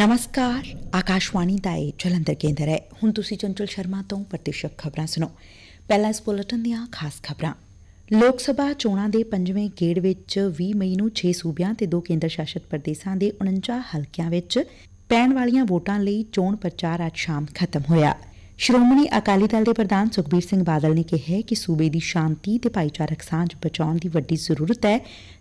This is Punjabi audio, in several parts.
ਨਮਸਕਾਰ ਆਕਾਸ਼ਵਾਣੀ ਦਾ ਇਹ ਜਲੰਧਰ ਕੇਂਦਰ ਹੈ ਹੁਣ ਤੁਸੀਂ ਚੰਚਲ ਸ਼ਰਮਾ ਤੋਂ ਪ੍ਰਤੀਸ਼ਤ ਖਬਰਾਂ ਸੁਣੋ ਪਹਿਲਾਂ ਇਸ ਬੁਲੇਟਿਨ ਦੀਆਂ ਖਾਸ ਖਬਰਾਂ ਲੋਕ ਸਭਾ ਚੋਣਾਂ ਦੇ ਪੰਜਵੇਂ ਗੇੜ ਵਿੱਚ 20 ਮਈ ਨੂੰ 6 ਸੂਬਿਆਂ ਤੇ ਦੋ ਕੇਂਦਰ ਸ਼ਾਸਤ ਪ੍ਰਦੇਸ਼ਾਂ ਦੇ 49 ਹਲਕਿਆਂ ਵਿੱਚ ਪੈਣ ਵਾਲੀਆਂ ਵੋਟਾਂ ਲਈ ਚੋਣ ਪ੍ਰਚਾਰ ਅੱਜ ਸ਼ਾਮ ਖਤਮ ਹੋਇਆ ਸ਼੍ਰੋਮਣੀ ਅਕਾਲੀ ਦਲ ਦੇ ਪ੍ਰਧਾਨ ਸੁਖਬੀਰ ਸਿੰਘ ਬਾਦਲ ਨੇ ਕਿਹਾ ਕਿ ਸੂਬੇ ਦੀ ਸ਼ਾਂਤੀ ਤੇ ਭਾਈਚਾਰਕ ਸਾਂਝ ਬਚਾਉਣ ਦੀ ਵੱਡੀ ਜ਼ਰੂਰਤ ਹੈ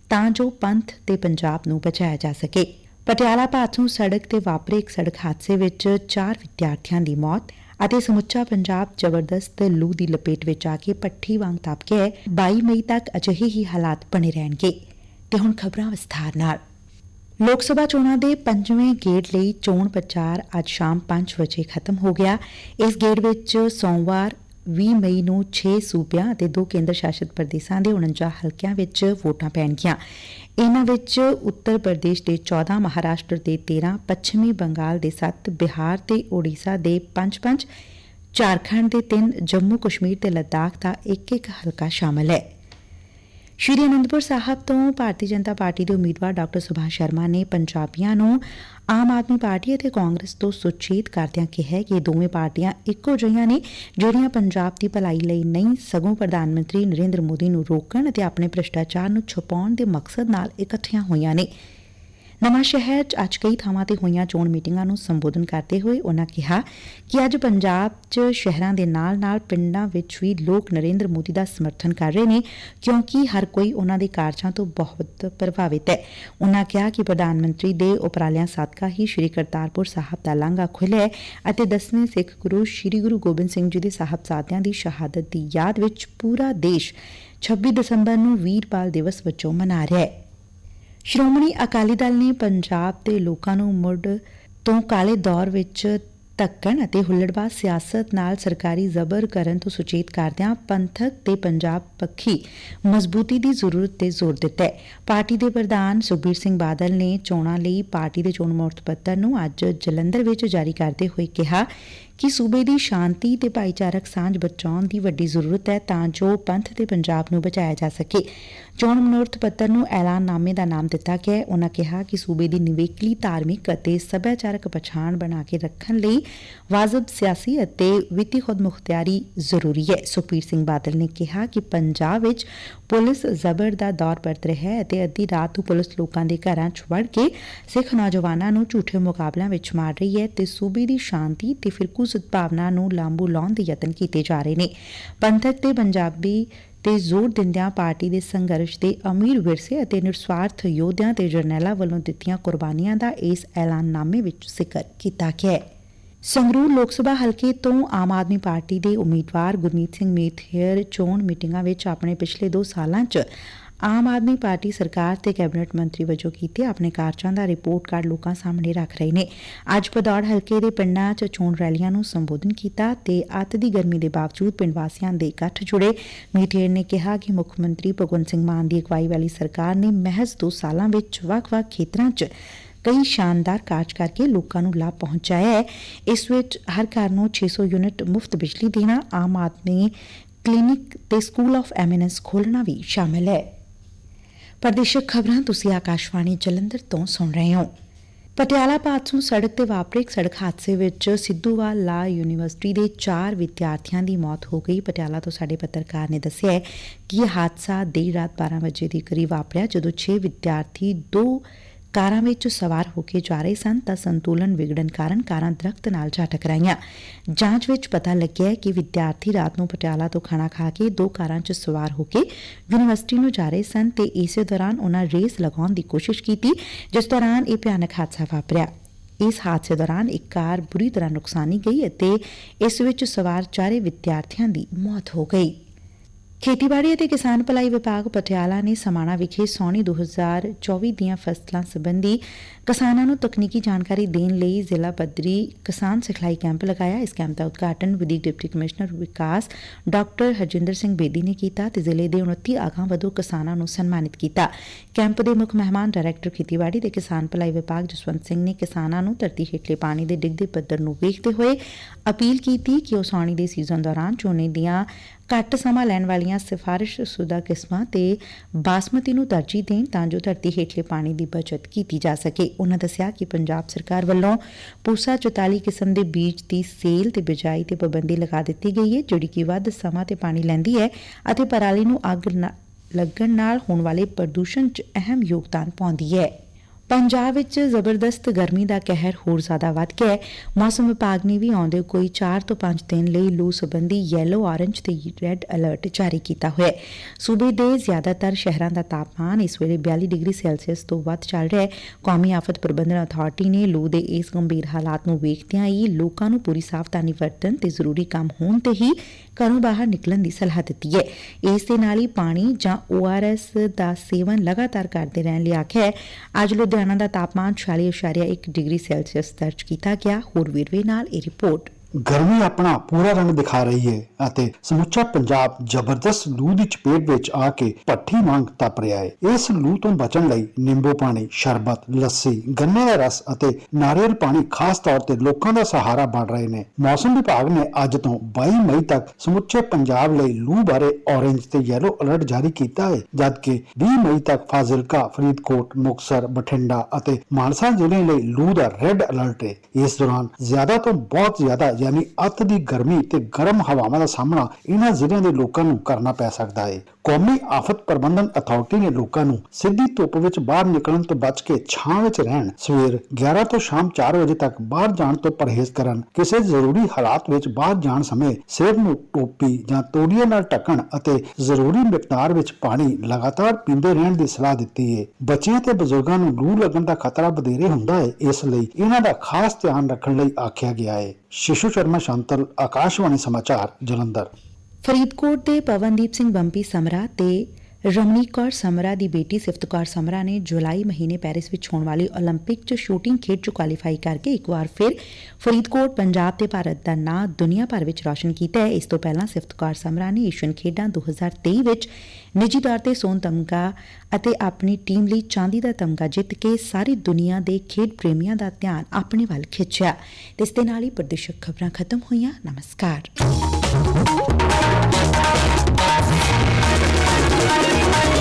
ਤਾਂ ਜੋ ਪੰਥ ਤੇ ਪੰਜਾਬ ਨੂੰ ਬਚਾਇਆ ਜਾ ਸਕੇ। ਪਟਿਆਲਾ ਪਾਸੋਂ ਸੜਕ ਤੇ ਵਾਪਰੇ ਇੱਕ ਸੜਕ ਹਾਦਸੇ ਵਿੱਚ ਚਾਰ ਵਿਦਿਆਰਥੀਆਂ ਦੀ ਮੌਤ ਅਤੇ ਸਮੁੱਚਾ ਪੰਜਾਬ ਜ਼ਬਰਦਸਤ ਲੂ ਦੀ ਲਪੇਟ ਵਿੱਚ ਆ ਕੇ ਪੱਠੀ ਵਾਂਗ ਤਪ ਗਿਆ ਹੈ 22 ਮਈ ਤੱਕ ਅਜਿਹੇ ਹੀ ਹਾਲਾਤ ਬਣੇ ਰਹਿਣਗੇ। ਤੇ ਹੁਣ ਖਬਰਾਂ ਵਿਸਥਾਰ ਨਾਲ। ਲੋਕ ਸਭਾ ਚੋਣਾਂ ਦੇ ਪੰਜਵੇਂ ਗੇੜ ਲਈ ਚੋਣ ਪ੍ਰਚਾਰ ਅੱਜ ਸ਼ਾਮ 5 ਵਜੇ ਖਤਮ ਹੋ ਗਿਆ। ਇਸ ਗੇੜ ਵਿੱਚ ਸੋਮਵਾਰ 20 ਮਈ ਨੂੰ 6 ਸੂਬਿਆਂ ਅਤੇ ਦੋ ਕੇਂਦਰ ਸ਼ਾਸਿਤ ਪ੍ਰਦੇਸ਼ਾਂ ਦੇ 49 ਹਲਕਿਆਂ ਵਿੱਚ ਵੋਟਾਂ ਪੈਣਗੀਆਂ। ਇਹਨਾਂ ਵਿੱਚ ਉੱਤਰ ਪ੍ਰਦੇਸ਼ ਦੇ 14 ਮਹਾਰਾਸ਼ਟਰ ਦੇ 13 ਪੱਛਮੀ ਬੰਗਾਲ ਦੇ 7 ਬਿਹਾਰ ਤੇ ਓਡੀਸ਼ਾ ਦੇ 5-5 ਝਾਰਖੰਡ ਦੇ 3 ਜੰਮੂ ਕਸ਼ਮੀਰ ਤੇ ਲੱਦਾਖ ਦਾ ਇੱਕ ਇੱਕ ਹਲਕਾ ਸ਼ਾਮਲ ਹੈ। ਸ਼੍ਰੀ ਅਨੰਦਪੁਰ ਸਾਹਿਬ ਤੋਂ ਭਾਰਤੀ ਜਨਤਾ ਪਾਰਟੀ ਦੇ ਉਮੀਦਵਾਰ ਡਾਕਟਰ ਸੁਭਾਸ਼ ਸ਼ਰਮਾ ਨੇ ਪੰਜਾਬੀਆਂ ਨੂੰ ਆਮ ਆਦਮੀ ਪਾਰਟੀ ਅਤੇ ਕਾਂਗਰਸ ਤੋਂ ਸੁਚੇਤ ਕਰਦਿਆਂ ਕਿਹਾ ਕਿ ਇਹ ਦੋਵੇਂ ਪਾਰਟੀਆਂ ਇੱਕੋ ਜਿਹੀਆਂ ਨੇ, ਜਿਹੜੀਆਂ ਪੰਜਾਬ ਦੀ ਭਲਾਈ ਲਈ ਨਹੀਂ, ਸਗੋਂ ਪ੍ਰਧਾਨ ਮੰਤਰੀ ਨਰਿੰਦਰ ਮੋਦੀ ਨੂੰ ਰੋਕਣ ਅਤੇ ਆਪਣੇ ਭ੍ਰਿਸ਼ਟਾਚਾਰ ਨੂੰ ਛੁਪਾਉਣ ਦੇ ਮਕਸਦ ਨਾਲ ਇਕੱਠੀਆਂ ਹੋਈਆਂ ਨੇ। ਨਵਾਂ ਸ਼ਹਿਰ 'ਚ ਅੱਜ ਕਈ ਥਾਵਾਂ ਤੇ ਹੋਈਆਂ ਚੋਣ ਮੀਟਿੰਗਾਂ ਨੂੰ ਸੰਬੋਧਨ ਕਰਦੇ ਹੋਏ ਉਨ੍ਹਾਂ ਕਿਹਾ ਕਿ ਅੱਜ ਪੰਜਾਬ 'ਚ ਸ਼ਹਿਰਾਂ ਦੇ ਨਾਲ-ਨਾਲ ਪਿੰਡਾਂ ਵਿੱਚ ਵੀ ਲੋਕ ਨਰਿੰਦਰ ਮੋਦੀ ਦਾ ਸਮਰਥਨ ਕਰ ਰਹੇ ਨੇ, ਕਿਉਂਕਿ ਹਰ ਕੋਈ ਉਨ੍ਹਾਂ ਦੇ ਕਾਰਜਾਂ ਤੋਂ ਬਹੁਤ ਪ੍ਰਭਾਵਿਤ ਹੈ। ਉਨ੍ਹਾਂ ਕਿਹਾ ਕਿ ਪ੍ਰਧਾਨ ਮੰਤਰੀ ਦੇ ਉਪਰਾਲਿਆਂ ਸਦਕਾ ਹੀ ਸ੍ਰੀ ਕਰਤਾਰਪੁਰ ਸਾਹਿਬ ਦਾ ਲਾਂਘਾ ਖੁੱਲ੍ਹਿਆ ਅਤੇ ਦਸਵੇਂ ਸਿੱਖ ਗੁਰੂ ਸ੍ਰੀ ਗੁਰੂ ਗੋਬਿੰਦ ਸਿੰਘ ਜੀ ਦੇ ਸਾਹਿਬਜ਼ਾਦਿਆਂ ਦੀ ਸ਼ਹਾਦਤ ਦੀ ਯਾਦ ਵਿੱਚ ਪੂਰਾ ਦੇਸ਼ 26 ਦਸੰਬਰ ਨੂੰ ਵੀਰਪਾਲ ਦਿਵਸ ਵਜੋਂ ਮਨਾ ਰਿਹਾ ਹੈ। ਸ਼੍ਰੋਮਣੀ ਅਕਾਲੀ ਦਲ ਨੇ ਪੰਜਾਬ ਦੇ ਲੋਕਾਂ ਨੂੰ ਮੁੜ ਤੋਂ ਕਾਲੇ ਦੌਰ ਵਿੱਚ ਧੱਕਣ ਅਤੇ ਹੁੱਲੜਬਾਜ਼ ਸਿਆਸਤ ਨਾਲ ਸਰਕਾਰੀ ਜ਼ਬਰ ਕਰਨ ਤੋਂ ਸੁਚੇਤ ਕਰਦਿਆਂ ਪੰਥਕ ਤੇ ਪੰਜਾਬ ਪੱਖੀ ਮਜ਼ਬੂਤੀ ਦੀ ਜ਼ਰੂਰਤ ਤੇ ਜ਼ੋਰ ਦਿੱਤਾ ਹੈ। ਪਾਰਟੀ ਦੇ ਪ੍ਰਧਾਨ ਸੁਖਬੀਰ ਸਿੰਘ ਬਾਦਲ ਨੇ ਚੋਣਾਂ ਲਈ ਪਾਰਟੀ ਦੇ ਚੋਣ ਮੋਰਚ ਪੱਤਰ ਨੂੰ ਅੱਜ ਜਲੰਧਰ ਵਿੱਚ ਜਾਰੀ ਕਰਦੇ ਹੋਏ ਕਿਹਾ ਕਿ ਸੂਬੇ ਦੀ ਸ਼ਾਂਤੀ ਤੇ ਭਾਈਚਾਰਕ ਸਾਂਝ ਬਚਾਉਣ ਦੀ ਵੱਡੀ ਜ਼ਰੂਰਤ ਹੈ ਤਾਂ ਜੋ ਪੰਥ ਤੇ ਪੰਜਾਬ ਨੂੰ ਬਚਾਇਆ ਜਾ ਸਕੇ। ਚੋਣ ਮਨੋਰਥ ਪੱਤਰ ਨੂੰ ਐਲਾਨਨਾਮੇ ਦਾ ਨਾਮ ਦਿੱਤਾ ਗਿਆ ਹੈ। ਕਿਹਾ ਕਿ ਸੂਬੇ ਦੀ ਨਿਵੇਕਲੀ ਧਾਰਮਿਕ ਅਤੇ ਸੱਭਿਆਚਾਰਕ ਪਛਾਣ ਬਣਾ ਕੇ ਰੱਖਣ ਲਈ ਵਾਜਬ ਸਿਆਸੀ ਅਤੇ ਵਿੱਤੀ ਖੁਦਮੁਖਤਿਆਰੀ ਜ਼ਰੂਰੀ ਹੈ। ਸੁਖਬੀਰ ਸਿੰਘ ਬਾਦਲ ਨੇ ਕਿਹਾ ਕਿ ਪੰਜਾਬ ਵਿੱਚ ਪੁਲਿਸ ਜ਼ਬਰ ਦਾ ਦੌਰ ਵਰਤ ਰਿਹਾ ਹੈ ਅਤੇ ਅੱਧੀ ਰਾਤ ਨੂੰ ਪੁਲਿਸ ਲੋਕਾਂ ਦੇ ਘਰਾਂ 'ਚ ਵੜ ਕੇ ਸਿੱਖ ਨੌਜਵਾਨਾਂ ਨੂੰ ਝੂਠੇ ਮੁਕਾਬਲਿਆਂ ਵਿੱਚ ਮਾਰ ਰਹੀ ਹੈ ਤੇ ਸੂਬੇ ਦੀ ਸ਼ਾਂਤੀ ਤੇ ਫਿਰਕੂ ਸਦਭਾਵਨਾ ਨੂੰ ਲਾਂਬੂ ਲਾਉਣ ਦੇ ਯਤਨ ਕੀਤੇ ਜਾ ਰਹੇ ਨੇ। ਪੰਥਕ ਤੇ ਪੰਜਾਬੀ ਤੇ ਜ਼ੋਰ ਦਿੰਦਿਆਂ ਪਾਰਟੀ ਦੇ ਸੰਘਰਸ਼ ਦੇ ਅਮੀਰ ਵਿਰਸੇ ਅਤੇ ਨਿਰਸਵਾਰਥ ਯੋਧਿਆਂ ਤੇ ਜਰਨੈਲਾਂ ਵੱਲੋਂ ਦਿੱਤੀਆਂ ਕੁਰਬਾਨੀਆਂ ਦਾ ਇਸ ਐਲਾਨਨਾਮੇ ਵਿੱਚ ਜ਼ਿਕਰ ਕੀਤਾ ਗਿਆ ਹੈ। ਸੰਗਰੂਰ ਲੋਕ ਸਭਾ ਹਲਕੇ ਤੋਂ ਆਮ ਆਦਮੀ ਪਾਰਟੀ ਦੇ ਉਮੀਦਵਾਰ ਗੁਰਮੀਤ ਸਿੰਘ ਮੇਥੇਰ ਚੋਣ ਮੀਟਿੰਗਾਂ ਵਿੱਚ ਆਪਣੇ ਪਿਛਲੇ 2 ਸਾਲਾਂ 'ਚ ਆਮ ਆਦਮੀ ਪਾਰਟੀ ਸਰਕਾਰ ਤੇ ਕੈਬਨਿਟ ਮੰਤਰੀ ਵਜੋਂ ਕੀਤੇ ਆਪਣੇ ਕਾਰਜਾਂ ਦਾ ਰਿਪੋਰਟ ਕਾਰਡ ਲੋਕਾਂ ਸਾਹਮਣੇ ਰੱਖ ਰਹੇ ਨੇ। ਅੱਜ ਪਦੌੜ ਹਲਕੇ ਦੇ ਪਿੰਡਾਂ 'ਚ ਚੋਣ ਰੈਲੀਆਂ ਨੂੰ ਸੰਬੋਧਨ ਕੀਤਾ ਤੇ ਅੱਤ ਦੀ ਗਰਮੀ ਦੇ ਬਾਵਜੂਦ ਪਿੰਡ ਵਾਸੀਆਂ ਦੇ ਇਕੱਠ ਜੁੜੇ। ਮੀਟੇਰ ਨੇ ਕਿਹਾ ਕਿ ਮੁੱਖ ਮੰਤਰੀ ਭਗਵੰਤ ਸਿੰਘ ਮਾਨ ਦੀ ਅਗਵਾਈ ਵਾਲੀ ਸਰਕਾਰ ਨੇ ਮਹਿਜ਼ 2 ਸਾਲਾਂ ਵਿੱਚ ਵੱਖ-ਵੱਖ ਖੇਤਰਾਂ 'ਚ ਕਈ ਸ਼ਾਨਦਾਰ ਕਾਰਜ ਕਰਕੇ ਲੋਕਾਂ ਨੂੰ ਲਾਭ ਪਹੁੰਚਾਇਆ ਹੈ। ਇਸ ਵਿੱਚ ਹਰ ਘਰ ਨੂੰ 600 ਯੂਨਿਟ ਮੁਫਤ ਬਿਜਲੀ ਦੇਣਾ, ਆਮ ਆਦਮੀ ਕਲੀਨਿਕ ਤੇ ਸਕੂਲ ਆਫ ਐਮੀਨੈਂਸ ਖੋਲਣਾ ਵੀ ਸ਼ਾਮਲ ਹੈ। ਪ੍ਰਦੇਸ਼ਕ ਖਬਰਾਂ ਤੁਸੀਂ ਆਕਾਸ਼ਵਾਣੀ ਜਲੰਧਰ ਤੋਂ ਸੁਣ ਰਹੇ ਹੋ। ਪਟਿਆਲਾ ਪਾਤਸੋਂ ਸੜਕ ਤੇ ਵਾਪਰੇ ਇੱਕ ਸੜਕ ਹਾਦਸੇ ਵਿੱਚ ਸਿੱਧੂਵਾਲ ਲਾ ਯੂਨੀਵਰਸਿਟੀ ਦੇ 4 ਵਿਦਿਆਰਥੀਆਂ ਦੀ ਮੌਤ ਹੋ ਗਈ। ਪਟਿਆਲਾ ਤੋਂ ਸਾਡੇ ਪੱਤਰਕਾਰ ਨੇ ਦੱਸਿਆ ਕਿ ਇਹ ਹਾਦਸਾ ਦੇਰ ਰਾਤ 12 ਵਜੇ ਦੇ ਕਰੀਬ ਵਾਪਰਿਆ, ਜਦੋਂ 6 ਵਿਦਿਆਰਥੀ ਦੋ ਕਾਰਾਂ ਵਿੱਚ ਸਵਾਰ ਹੋ ਕੇ ਜਾ ਰਹੇ ਸਨ ਤਾਂ ਸੰਤੁਲਨ ਵਿਗੜਨ ਕਾਰਨ ਕਾਰਾਂ ਦਰਖਤ ਨਾਲ ਜਾ ਟਕਰਾਈਆਂ ਜਾਂਚ ਵਿੱਚ ਪਤਾ ਲੱਗਿਆ ਕਿ ਵਿਦਿਆਰਥੀ ਰਾਤ ਨੂੰ ਪਟਿਆਲਾ ਤੋਂ ਖਾਣਾ ਖਾ ਕੇ ਦੋ ਕਾਰਾਂ 'ਚ ਸਵਾਰ ਹੋ ਕੇ ਯੂਨੀਵਰਸਿਟੀ ਨੂੰ ਜਾ ਰਹੇ ਸਨ ਤੇ ਇਸੇ ਦੌਰਾਨ ਉਹਨਾਂ ਰੇਸ ਲਗਾਉਣ ਦੀ ਕੋਸ਼ਿਸ਼ ਕੀਤੀ, ਜਿਸ ਦੌਰਾਨ ਇਹ ਭਿਆਨਕ ਹਾਦਸਾ ਵਾਪਰਿਆ। ਇਸ ਹਾਦਸੇ ਦੌਰਾਨ ਇੱਕ ਕਾਰ ਬੁਰੀ ਤਰ੍ਹਾਂ ਨੁਕਸਾਨੀ ਗਈ ਅਤੇ ਇਸ ਵਿੱਚ ਸਵਾਰ ਚਾਰੇ ਵਿਦਿਆਰਥੀਆਂ ਦੀ ਮੌਤ ਹੋ ਗਈ। ਖੇਤੀਬਾੜੀ ਅਤੇ ਕਿਸਾਨ ਭਲਾਈ ਵਿਭਾਗ ਪਟਿਆਲਾ ਨੇ ਸਮਾਣਾ ਵਿਖੇ ਸੌਣੀ 2024 ਦੀਆਂ ਫਸਲਾਂ ਸੰਬੰਧੀ ਕਿਸਾਨਾਂ ਨੂੰ ਤਕਨੀਕੀ ਜਾਣਕਾਰੀ ਦੇਣ ਲਈ ਜ਼ਿਲ੍ਹਾ ਪੱਧਰੀ ਕਿਸਾਨ ਸਿਖਲਾਈ ਕੈਂਪ ਲਗਾਇਆ। ਇਸ ਕੈਂਪ ਦਾ ਉਦਘਾਟਨ ਵਿਦਿਕ ਡਿਪਟੀ ਕਮਿਸ਼ਨਰ ਵਿਕਾਸ ਡਾਕਟਰ ਹਰਜਿੰਦਰ ਸਿੰਘ ਬੇਦੀ ਨੇ ਕੀਤਾ ਤੇ ਜ਼ਿਲ੍ਹੇ ਦੇ 29 ਆਗਾਂ ਵਧੂ ਕਿਸਾਨਾਂ ਨੂੰ ਸਨਮਾਨਿਤ ਕੀਤਾ। ਕੈਂਪ ਦੇ ਮੁੱਖ ਮਹਿਮਾਨ ਡਾਇਰੈਕਟਰ ਖੇਤੀਬਾੜੀ ਤੇ ਕਿਸਾਨ ਭਲਾਈ ਵਿਭਾਗ ਜਸਵੰਤ ਸਿੰਘ ਨੇ ਕਿਸਾਨਾਂ ਨੂੰ ਧਰਤੀ ਹੇਠਲੇ ਪਾਣੀ ਦੇ ਡਿੱਗਦੇ ਪੱਧਰ ਨੂੰ ਵੇਖਦੇ ਹੋਏ ਅਪੀਲ ਕੀਤੀ ਕਿ ਉਹ ਸੌਣੀ ਦੇ ਸੀਜ਼ਨ ਦੌਰਾਨ ਝੋਨੇ ਦੀਆਂ ਘੱਟ ਸਮਾਂ ਲੈਣ ਵਾਲੀਆਂ ਸਿਫਾਰਿਸ਼ ਸੁਦਾ ਕਿਸਮਾਂ ਤੇ ਬਾਸਮਤੀ ਨੂੰ ਤਰਜੀਹ ਦੇਣ ਤਾਂ ਜੋ ਧਰਤੀ ਹੇਠਲੇ ਪਾਣੀ ਦੀ ਬਚਤ ਕੀਤੀ ਜਾ ਸਕੇ। ਉਨ੍ਹਾਂ ਦੱਸਿਆ ਕਿ ਪੰਜਾਬ ਸਰਕਾਰ ਵੱਲੋਂ ਪੂਸਾ 44 ਕਿਸਮ ਦੇ ਬੀਜ ਦੀ ਸੇਲ ਤੇ ਬਿਜਾਈ ਤੇ ਪਾਬੰਦੀ ਲਗਾ ਦਿੱਤੀ ਗਈ ਹੈ, ਜਿਹੜੀ ਕਿ ਵੱਧ ਸਮਾਂ ਤੇ ਪਾਣੀ ਲੈਂਦੀ ਹੈ ਅਤੇ ਪਰਾਲੀ ਨੂੰ ਅੱਗ ਲੱਗਣ ਨਾਲ ਹੋਣ ਵਾਲੇ ਪ੍ਰਦੂਸ਼ਣ 'ਚ ਅਹਿਮ ਯੋਗਦਾਨ ਪਾਉਂਦੀ ਹੈ। ਪੰਜਾਬ ਵਿੱਚ ਜ਼ਬਰਦਸਤ ਗਰਮੀ ਦਾ ਕਹਿਰ ਹੋਰ ਜ਼ਿਆਦਾ ਵੱਧ ਗਿਆ ਹੈ। ਮੌਸਮ ਵਿਭਾਗ ਨੇ ਵੀ ਆਉਂਦੇ ਕੋਈ 4 ਤੋਂ 5 ਦਿਨ ਲਈ ਲੂ ਸੰਬੰਧੀ ਯੈਲੋ ਔਰੰਜ ਤੇ ਰੈੱਡ ਅਲਰਟ ਜਾਰੀ ਕੀਤਾ ਹੋਇਆ ਹੈ। ਸੂਬੇ ਦੇ ਜ਼ਿਆਦਾਤਰ ਸ਼ਹਿਰਾਂ ਦਾ ਤਾਪਮਾਨ ਇਸ ਵੇਲੇ 42 ਡਿਗਰੀ ਸੈਲਸੀਅਸ ਤੋਂ ਵੱਧ ਚੱਲ ਰਿਹਾ ਹੈ। ਕੌਮੀ ਆਫਤ ਪ੍ਰਬੰਧਨ ਅਥਾਰਟੀ ਨੇ ਲੂ ਦੇ ਇਸ ਗੰਭੀਰ ਹਾਲਾਤ ਨੂੰ ਵੇਖਦਿਆਂ ਹੀ ਲੋਕਾਂ ਨੂੰ ਪੂਰੀ ਸਾਵਧਾਨੀ ਵਰਤਣ ਤੇ ਜ਼ਰੂਰੀ ਕੰਮ ਹੋਣ ਤੇ ਹੀ ਘਰੋਂ ਬਾਹਰ ਨਿਕਲਣ ਦੀ ਸਲਾਹ ਦਿੱਤੀ ਹੈ। ਇਸ ਦੇ ਨਾਲ ਹੀ ਪਾਣੀ ਜਾਂ ORS ਦਾ ਸੇਵਨ ਲਗਾਤਾਰ ਕਰਦੇ ਰਹਿਣ ਲਈ ਆਖਿਆ ਹੈ। ਅੱਜ ਲੁਧਿਆਣਾ ਦਾ ਤਾਪਮਾਨ 46.1 ਡਿਗਰੀ ਸੈਲਸੀਅਸ ਦਰਜ ਕੀਤਾ ਗਿਆ। ਹੋਰ ਵੇਰਵੇ ਨਾਲ ਇਹ ਰਿਪੋਰਟ ਗਰਮੀ ਆਪਣਾ ਪੂਰਾ ਰੰਗ ਦਿਖਾ ਰਹੀ ਹੈ ਅਤੇ ਸਮੁੱਚਾ ਪੰਜਾਬ ਜ਼ਬਰਦਸਤ ਲੂ ਦੀ ਚਪੇਟ ਵਿੱਚ ਆ ਕੇ ਭੱਠੀ ਵਾਂਗ ਤਪ ਰਿਹਾ ਹੈ। ਇਸ ਲੂ ਤੋਂ ਬਚਣ ਲਈ ਨਿੰਬੂ ਪਾਣੀ, ਸ਼ਰਬਤ, ਲੱਸੀ, ਗੰਨੇ ਦਾ ਰਸ ਅਤੇ ਨਾਰੀਅਲ ਪਾਣੀ ਖਾਸ ਤੌਰ ਤੇ ਲੋਕਾਂ ਦਾ ਸਹਾਰਾ ਬਣ ਰਹੇ ਨੇ। ਮੌਸਮ ਵਿਭਾਗ ਨੇ ਅੱਜ ਤੋਂ 22 ਮਈ ਤੱਕ ਸਮੁੱਚੇ ਪੰਜਾਬ ਲਈ ਲੂ ਬਾਰੇ ਔਰੇਂਜ ਤੇ ਯੈਲੋ ਅਲਰਟ ਜਾਰੀ ਕੀਤਾ ਹੈ, ਜਦਕਿ 20 ਮਈ ਤੱਕ ਫਾਜ਼ਿਲਕਾ, ਫਰੀਦਕੋਟ ਮੁਕਸਰ ਬਠਿੰਡਾ ਅਤੇ ਮਾਨਸਾ ਜ਼ਿਲ੍ਹੇ ਲਈ ਲੂ ਦਾ ਰੈੱਡ ਅਲਰਟ ਹੈ। ਇਸ ਦੌਰਾਨ ਜ਼ਿਆਦਾ ਤੋਂ ਬਹੁਤ ਜ਼ਿਆਦਾ ਯਾਨੀ ਅੱਤ ਦੀ ਗਰਮੀ ਤੇ ਗਰਮ ਹਵਾਵਾਂ ਦਾ ਸਾਹਮਣਾ ਇਹਨਾਂ ਜ਼ਿਲ੍ਹਿਆਂ ਦੇ ਲੋਕਾਂ ਨੂੰ ਕਰਨਾ ਪੈ ਸਕਦਾ ਹੈ ਕੌਮੀ ਆਫਤ ਪ੍ਰਬੰਧਨ ਅਥਾਰਟੀ ਨੇ ਲੋਕਾਂ ਨੂੰ ਸਿੱਧੀ ਧੁੱਪ ਵਿੱਚ ਬਾਹਰ ਨਿਕਲਣ ਤੋਂ ਬਚ ਕੇ ਛਾਂ ਵਿੱਚ ਰਹਿਣ, ਸਵੇਰ 11 ਤੋਂ ਸ਼ਾਮ 4 ਵਜੇ ਤੱਕ ਬਾਹਰ ਜਾਣ ਤੋਂ ਪਰਹੇਜ਼ ਕਰਨ, ਕਿਸੇ ਜ਼ਰੂਰੀ ਹਾਲਾਤ ਵਿੱਚ ਬਾਹਰ ਜਾਣ ਸਮੇਂ ਸਿਰ ਨੂੰ ਟੋਪੀ ਜਾਂ ਤੋਲੀਏ ਨਾਲ ਢੱਕਣ ਅਤੇ ਜ਼ਰੂਰੀ ਮਿਕਦਾਰ ਵਿੱਚ ਪਾਣੀ ਲਗਾਤਾਰ ਪੀਂਦੇ ਰਹਿਣ ਦੀ ਸਲਾਹ ਦਿੱਤੀ ਹੈ ਬੱਚਿਆਂ ਤੇ ਬਜ਼ੁਰਗਾਂ ਨੂੰ ਲੂ ਲੱਗਣ ਦਾ ਖਤਰਾ ਵਧੇਰੇ ਹੁੰਦਾ ਹੈ ਇਸ ਲਈ ਇਹਨਾਂ ਦਾ ਖਾਸ ਧਿਆਨ ਰੱਖਣ ਲਈ ਆਖਿਆ ਗਿਆ ਹੈ ਸ਼ਿਸ਼ੂ ਸ਼ਰਮਾ ਸ਼ਾਂਤਲ ਆਕਾਸ਼ਵਾਣੀ ਸਮਾਚਾਰ ਜਲੰਧਰ। ਫਰੀਦਕੋਟ ਦੇ ਪਵਨਦੀਪ ਸਿੰਘ ਬੰਪੀ ਸਮਰਾ ਤੇ ਰਮਨੀਕ ਕੌਰ ਸਮਰਾ ਦੀ ਬੇਟੀ ਸਿਫਤ ਕੌਰ ਸਮਰਾ ਨੇ ਜੁਲਾਈ ਮਹੀਨੇ ਪੈਰਿਸ ਵਿੱਚ ਹੋਣ ਵਾਲੀ 올림픽 'ਚ ਸ਼ੂਟਿੰਗ ਖੇਡ 'ਚ ਕੁਆਲੀਫਾਈ ਕਰਕੇ ਇੱਕ ਵਾਰ ਫਿਰ ਫਰੀਦਕੋਟ ਪੰਜਾਬ ਤੇ ਭਾਰਤ ਦਾ ਨਾਂ ਦੁਨੀਆ ਭਰ ਵਿੱਚ ਰੌਸ਼ਨ ਕੀਤਾ ਹੈ ਇਸ ਤੋਂ ਪਹਿਲਾਂ ਸਿਫਤ ਕੌਰ ਸਮਰਾ ਨੇ ਏਸ਼ੀਅਨ ਖੇਡਾਂ 2023 ਵਿੱਚ ਨਿੱਜੀ ਤੌਰ ਤੇ ਸੋਨ ਤਮਗਾ ਅਤੇ ਆਪਣੀ ਟੀਮ ਲਈ ਚਾਂਦੀ ਦਾ ਤਮਗਾ ਜਿੱਤ ਕੇ ਸਾਰੀ ਦੁਨੀਆ ਦੇ ਖੇਡ ਪ੍ਰੇਮੀਆਂ ਦਾ ਧਿਆਨ ਆਪਣੇ ਵੱਲ ਖਿੱਚਿਆ ਤੇ ਇਸ ਦੇ ਨਾਲ ਹੀ ਪ੍ਰਦੇਸ਼ਕ ਖਬਰਾਂ ਖਤਮ ਹੋਈਆਂ ਨਮਸਕਾਰ Thank you.